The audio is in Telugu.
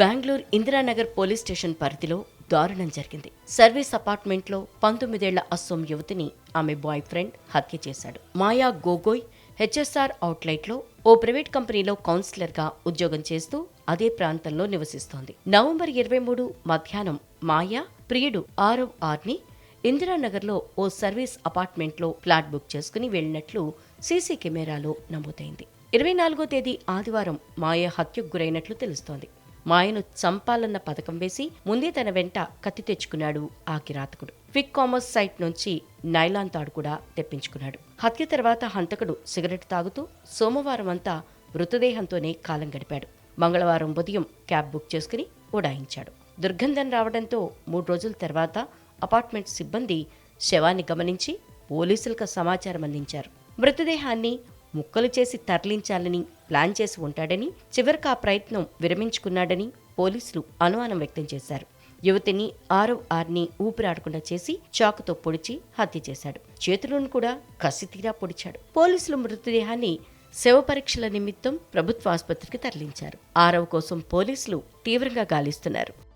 బెంగళూరు ఇందిరానగర్ పోలీస్ స్టేషన్ పరిధిలో దారుణం జరిగింది. సర్వీస్ అపార్ట్మెంట్లో పంతొమ్మిదేళ్ళ అస్సోం యువతిని ఆమె బాయ్ ఫ్రెండ్ హత్య చేశాడు. మాయా గోగోయ్ హెచ్ఎస్ఆర్ అవుట్లెట్లో ఓ ప్రైవేట్ కంపెనీలో కౌన్సిలర్గా ఉద్యోగం చేస్తూ అదే ప్రాంతంలో నివసిస్తోంది. నవంబర్ ఇరవై మూడు మధ్యాహ్నం మాయా ప్రియుడు ఆరవ్ ఆర్ని ఇందిరానగర్లో ఓ సర్వీస్ అపార్ట్మెంట్లో ఫ్లాట్ బుక్ చేసుకుని వెళ్ళినట్లు సీసీ కెమెరాలో నమోదైంది. ఇరవై నాలుగో తేదీ ఆదివారం మాయ హత్యకు గురైనట్లు తెలుస్తోంది. మాయను చంపాలన్న పథకం వేసి ముందే తన వెంట కత్తి తెచ్చుకున్నాడు ఆ కిరాతకుడు. క్విక్ కామర్స్ సైట్ నుంచి నైలాన్ తాడు కూడా తెప్పించుకున్నాడు. హత్య తర్వాత హంతకుడు సిగరెట్ తాగుతూ సోమవారం అంతా మృతదేహంతోనే కాలం గడిపాడు. మంగళవారం ఉదయం క్యాబ్ బుక్ చేసుకుని ఉడాయించాడు దుర్గంధం రావడంతో మూడు రోజుల తర్వాత అపార్ట్మెంట్ సిబ్బంది శవాన్ని గమనించి పోలీసులకు సమాచారం అందించారు. మృతదేహాన్ని ముక్కలు చేసి తరలించాలని ప్లాన్ చేసి ఉంటాడని చివరికి ఆ ప్రయత్నం విరమించుకున్నాడని పోలీసులు అనుమానం వ్యక్తం చేశారు. యువతిని ఆరవ్ ఆర్ని ఊపిరాడకుండా చేసి చాకుతో పొడిచి హత్య చేశాడు. చేతులను కూడా కసితీరా పొడిచాడు. పోలీసులు మృతదేహాన్ని శవ పరీక్షల నిమిత్తం ప్రభుత్వ ఆసుపత్రికి తరలించారు. ఆరవ్ కోసం పోలీసులు తీవ్రంగా గాలిస్తున్నారు.